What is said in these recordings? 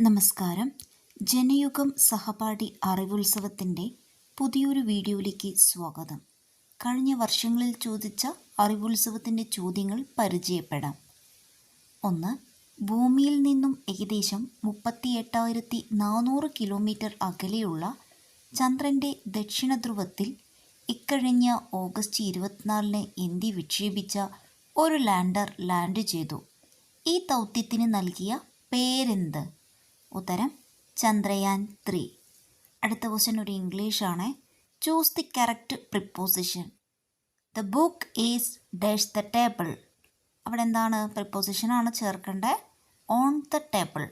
നമസ്കാരം. ജനയുഗം സഹപാഠി അറിവുത്സവത്തിന്റെ പുതിയൊരു വീഡിയോയിലേക്ക് സ്വാഗതം. കഴിഞ്ഞ വർഷങ്ങളിൽ ചോദിച്ച അറിവുത്സവത്തിന്റെ ചോദ്യങ്ങൾ പരിചയപ്പെടാം. ഒന്ന് ഭൂമിയിൽ നിന്നും ഏകദേശം മുപ്പത്തി എട്ടായിരത്തി നാനൂറ് കിലോമീറ്റർ അകലെയുള്ള ചന്ദ്രന്റെ ദക്ഷിണ ധ്രുവത്തിൽ ഇക്കഴിഞ്ഞ ഓഗസ്റ്റ് ഇരുപത്തിനാലിന് ഇന്ത്യ വിക്ഷേപിച്ച ഒരു ലാൻഡർ ലാൻഡ് ചെയ്തു. ഈ ദൗത്യത്തിന് നൽകിയ പേരെന്ത്? ഉത്തരം ചന്ദ്രയാൻ ത്രീ. അടുത്ത ക്വസ്റ്റ്യൻ ഒരു ഇംഗ്ലീഷാണ് choose the correct preposition the book is dash the table അവിടെ എന്താണ് പ്രിപ്പോസിഷനാണ് ചേർക്കേണ്ടത്? ഓൺ ദ ടേബിൾ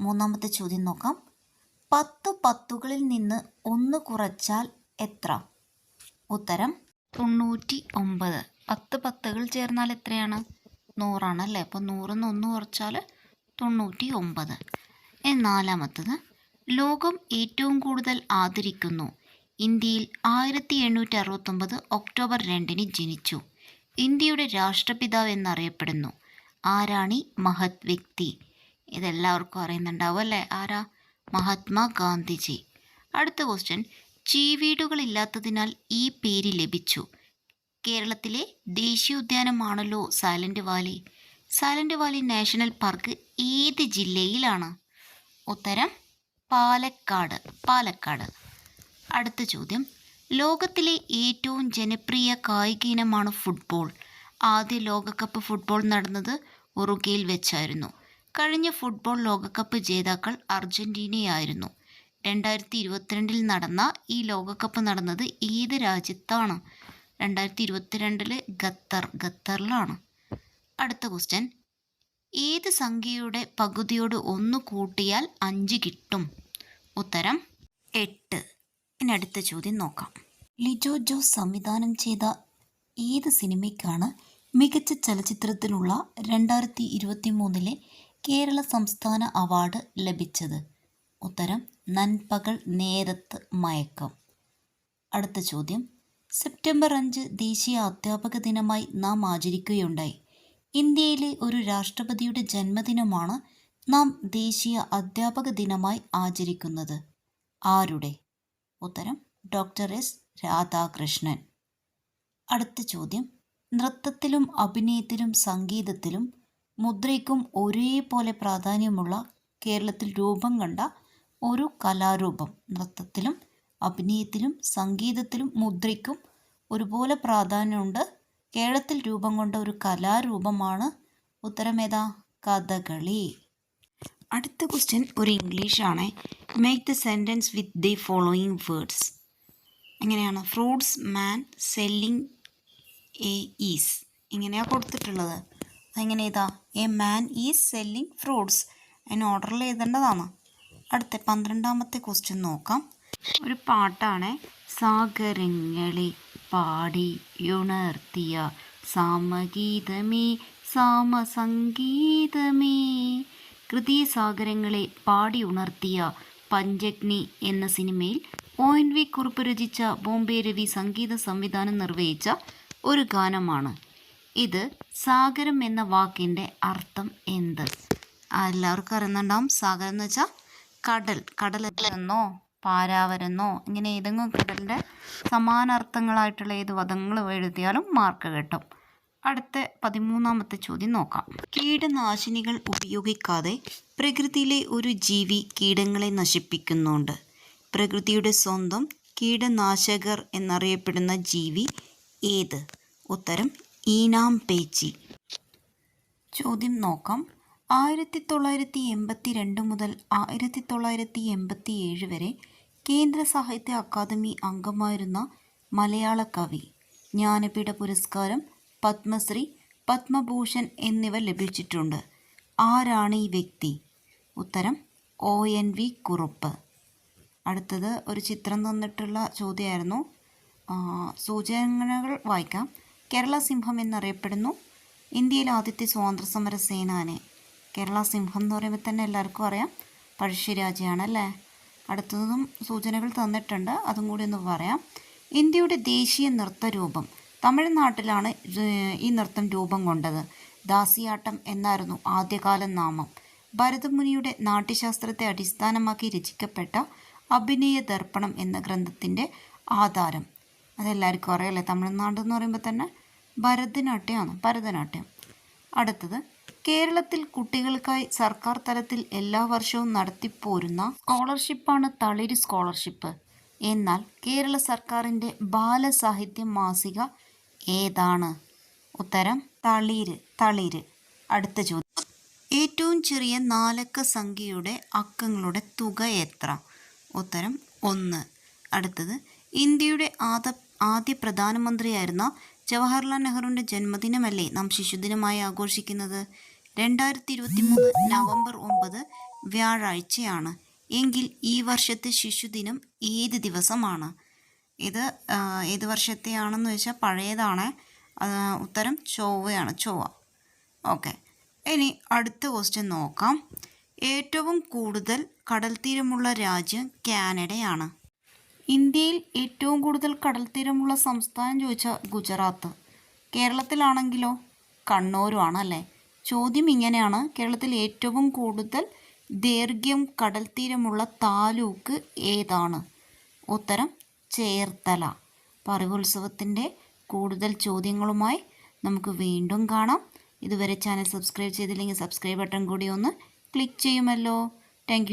മൂന്നാമത്തെ ചോദ്യം നോക്കാം. പത്ത് പത്തുകളിൽ നിന്ന് ഒന്ന് കുറച്ചാൽ എത്ര? ഉത്തരം തൊണ്ണൂറ്റി ഒമ്പത് പത്ത് പത്തുകൾ ചേർന്നാൽ എത്രയാണ്? നൂറാണ് അല്ലേ? അപ്പോൾ നൂറിൽ നിന്ന് ഒന്ന് കുറച്ചാൽ തൊണ്ണൂറ്റി ഒമ്പത് നാലാമത്തത് ലോകം ഏറ്റവും കൂടുതൽ ആദരിക്കുന്നു. ഇന്ത്യയിൽ ആയിരത്തി എണ്ണൂറ്റി അറുപത്തൊമ്പത് ഒക്ടോബർ രണ്ടിന് ജനിച്ചു. ഇന്ത്യയുടെ രാഷ്ട്രപിതാവ് എന്നറിയപ്പെടുന്നു. ആരാണി മഹത് വ്യക്തി? ഇതെല്ലാവർക്കും അറിയുന്നുണ്ടാവും അല്ലേ? ആരാ? മഹാത്മാ ഗാന്ധിജി. അടുത്ത ക്വസ്റ്റ്യൻ ചീവീടുകളില്ലാത്തതിനാൽ ഈ പേര് ലഭിച്ചു. കേരളത്തിലെ ദേശീയോദ്യാനമാണല്ലോ Silent Valley. Silent Valley National Park ഏത് ജില്ലയിലാണ്? ഉത്തരം പാലക്കാട് പാലക്കാട്. അടുത്ത ചോദ്യം. ലോകത്തിലെ ഏറ്റവും ജനപ്രിയ കായിക ഇനമാണ് ഫുട്ബോൾ. ആദ്യ ലോകകപ്പ് ഫുട്ബോൾ നടന്നത് ഉറുഗയിൽ വെച്ചായിരുന്നു. കഴിഞ്ഞ ഫുട്ബോൾ ലോകകപ്പ് ജേതാക്കൾ അർജന്റീനയായിരുന്നു രണ്ടായിരത്തി ഇരുപത്തിരണ്ടിൽ നടന്ന ഈ ലോകകപ്പ് നടന്നത് ഏത് രാജ്യത്താണ്? രണ്ടായിരത്തി ഇരുപത്തിരണ്ടിൽ ഖത്തർ ഖത്തറിലാണ്. അടുത്ത ക്വസ്റ്റ്യൻ ഏത് സംഖ്യയുടെ പകുതിയോട് ഒന്ന് കൂട്ടിയാൽ അഞ്ച് കിട്ടും? ഉത്തരം എട്ട്. ഇനി അടുത്ത ചോദ്യം നോക്കാം. ലിജോ ജോസ് സംവിധാനം ചെയ്ത ഏത് സിനിമയ്ക്കാണ് മികച്ച ചലച്ചിത്രത്തിനുള്ള രണ്ടായിരത്തി ഇരുപത്തി മൂന്നിലെ കേരള സംസ്ഥാന അവാർഡ് ലഭിച്ചത്? ഉത്തരം നൻപകൽ നേരത്ത് മയക്കം. അടുത്ത ചോദ്യം. സെപ്റ്റംബർ അഞ്ച് ദേശീയ അധ്യാപക ദിനമായി നാം ആചരിക്കുകയുണ്ടായി. ഇന്ത്യയിലെ ഒരു രാഷ്ട്രപതിയുടെ ജന്മദിനമാണ് നാം ദേശീയ അധ്യാപക ദിനമായി ആചരിക്കുന്നത്. ആരുടെ? ഉത്തരം ഡോക്ടർ എസ്. രാധാകൃഷ്ണൻ. അടുത്ത ചോദ്യം. നൃത്തത്തിലും അഭിനയത്തിലും സംഗീതത്തിലും മുദ്രയ്ക്കും ഒരേപോലെ പ്രാധാന്യമുള്ള കേരളത്തിൽ രൂപം കണ്ട ഒരു കലാരൂപം. നൃത്തത്തിലും അഭിനയത്തിലും സംഗീതത്തിലും മുദ്രയ്ക്കും ഒരുപോലെ പ്രാധാന്യമുണ്ട് കേരളത്തിൽ രൂപം കൊണ്ട ഒരു കലാരൂപമാണ് ഉത്തരമേതാ? കഥകളി. അടുത്ത ക്വസ്റ്റ്യൻ ഒരു ഇംഗ്ലീഷാണ്. Make the sentence with the following words എങ്ങനെയാണ്? Fruits man selling a is ഇങ്ങനെയാണ് കൊടുത്തിട്ടുള്ളത്. അതെങ്ങനെ ഏതാ a man is selling fruits അതിന് ഓർഡറിൽ എഴുതേണ്ടതാണ്. അടുത്ത പന്ത്രണ്ടാമത്തെ ക്വസ്റ്റ്യൻ നോക്കാം. ഒരു പാട്ടാണ്. സാഗരങ്ങളെ. പാടി ഉണർത്തിയ സാമഗീതമേ സാമസംഗീതമേ. കൃതി സാഗരങ്ങളെ പാടി ഉണർത്തിയ പഞ്ചഗ്നി എന്ന സിനിമയിൽ ഒ എൻ വി കുറുപ്പ് രചിച്ച ബോംബെ രവി സംഗീത സംവിധാനം നിർവഹിച്ച ഒരു ഗാനമാണ്. ഇത് സാഗരം എന്ന വാക്കിന്റെ അർത്ഥം എന്ത്? എല്ലാവർക്കും അറിയുന്നുണ്ടാവും. സാഗരം എന്ന് വെച്ചാൽ കടൽ. കടലെന്നോ പാരാവരെന്നോ ഇങ്ങനെ ഏതെങ്കിലും കടലിന്റെ സമാനാർത്ഥങ്ങളായിട്ടുള്ള ഏത് പദങ്ങൾ എഴുതിയാലും മാർക്ക് കിട്ടും. അടുത്ത പതിമൂന്നാമത്തെ ചോദ്യം നോക്കാം. കീടനാശിനികൾ ഉപയോഗിക്കാതെ പ്രകൃതിയിലെ ഒരു ജീവി കീടങ്ങളെ നശിപ്പിക്കുന്നുണ്ട്. പ്രകൃതിയുടെ സ്വന്തം കീടനാശകർ എന്നറിയപ്പെടുന്ന ജീവി ഏത്? ഉത്തരം ഈനാം പേച്ചി. ചോദ്യം നോക്കാം. ആയിരത്തി തൊള്ളായിരത്തി എൺപത്തി രണ്ട് മുതൽ ആയിരത്തി തൊള്ളായിരത്തി എൺപത്തി ഏഴ് വരെ കേന്ദ്ര സാഹിത്യ അക്കാദമി അംഗമായിരുന്ന മലയാള കവി ജ്ഞാനപീഠ പുരസ്കാരം പത്മശ്രീ പത്മഭൂഷൺ എന്നിവ ലഭിച്ചിട്ടുണ്ട്. ആരാണ് ഈ വ്യക്തി? ഉത്തരം ഒ എൻ വി കുറുപ്പ്. അടുത്തത് ഒരു ചിത്രം തന്നിട്ടുള്ള ചോദ്യമായിരുന്നു. സൂചനകൾ വായിക്കാം. കേരള സിംഹം എന്നറിയപ്പെടുന്നു. ഇന്ത്യയിലെ ആദ്യത്തെ സ്വാതന്ത്ര്യ സമര സേനാനെ. കേരള സിംഹം എന്ന് പറയുമ്പോൾ തന്നെ എല്ലാവർക്കും അറിയാം. പഴശ്ശിരാജയാണ് അല്ലേ? അടുത്തതും സൂചനകൾ തന്നിട്ടുണ്ട്. അതും കൂടി ഒന്ന് പറയാം. ഇന്ത്യയുടെ ദേശീയ നൃത്തരൂപം തമിഴ്നാട്ടിലാണ് ഈ നൃത്തം രൂപം കൊണ്ടത്. ദാസിയാട്ടം എന്നായിരുന്നു ആദ്യകാല നാമം. ഭരതമുനിയുടെ നാട്യശാസ്ത്രത്തെ അടിസ്ഥാനമാക്കി രചിക്കപ്പെട്ട അഭിനയ ദർപ്പണം എന്ന ഗ്രന്ഥത്തിന്റെ ആധാരം. അതെല്ലാവർക്കും അറിയാമല്ലേ തമിഴ്നാട് എന്ന് പറയുമ്പോൾ തന്നെ ഭരതനാട്യമാണ് ഭരതനാട്യം. അടുത്തത് കേരളത്തിൽ കുട്ടികൾക്കായി സർക്കാർ തലത്തിൽ എല്ലാ വർഷവും നടത്തിപ്പോരുന്ന സ്കോളർഷിപ്പാണ് തളിര് സ്കോളർഷിപ്പ്. എന്നാൽ കേരള സർക്കാരിന്റെ ബാലസാഹിത്യ മാസിക ഏതാണ്? ഉത്തരം തളിര് തളിര്. അടുത്ത ചോദ്യം. ഏറ്റവും ചെറിയ നാലക്ക സംഖ്യയുടെ അക്കങ്ങളുടെ തുക എത്ര? ഉത്തരം ഒന്ന്. അടുത്തത് ഇന്ത്യയുടെ ആദ ആദ്യ പ്രധാനമന്ത്രിയായിരുന്ന ജവഹർലാൽ നെഹ്റുവിന്റെ ജന്മദിനമല്ലേ നാം ശിശുദിനമായി ആഘോഷിക്കുന്നത്? രണ്ടായിരത്തി ഇരുപത്തി മൂന്ന് നവംബർ ഒമ്പത് വ്യാഴാഴ്ചയാണ്. എങ്കിൽ ഈ വർഷത്തെ ശിശുദിനം ഏത് ദിവസമാണ്? ഇത് ഏത് വർഷത്തെയാണെന്ന് വെച്ചാൽ പഴയതാണ്. ഉത്തരം ചൊവ്വയാണ് ചൊവ്വ. ഓക്കെ. ഇനി അടുത്ത ക്വസ്റ്റ്യൻ നോക്കാം. ഏറ്റവും കൂടുതൽ കടൽത്തീരമുള്ള രാജ്യം കാനഡയാണ്. ഇന്ത്യയിൽ ഏറ്റവും കൂടുതൽ കടൽത്തീരമുള്ള സംസ്ഥാനം ചോദിച്ചാൽ ഗുജറാത്ത്. കേരളത്തിലാണെങ്കിലോ? കണ്ണൂരുമാണ് അല്ലേ ചോദ്യം ഇങ്ങനെയാണ്. കേരളത്തിൽ ഏറ്റവും കൂടുതൽ ദൈർഘ്യം കടൽ തീരമുള്ള താലൂക്ക് ഏതാണ്? ഉത്തരം ചേർത്തല. പറവുത്സവത്തിന്റെ കൂടുതൽ ചോദ്യങ്ങളുമായി നമുക്ക് വീണ്ടും കാണാം. ഇതുവരെ ചാനൽ സബ്സ്ക്രൈബ് ചെയ്തില്ലെങ്കിൽ സബ്സ്ക്രൈബ് ബട്ടൺ കൂടി ഒന്ന് ക്ലിക്ക് ചെയ്യുമല്ലോ. താങ്ക്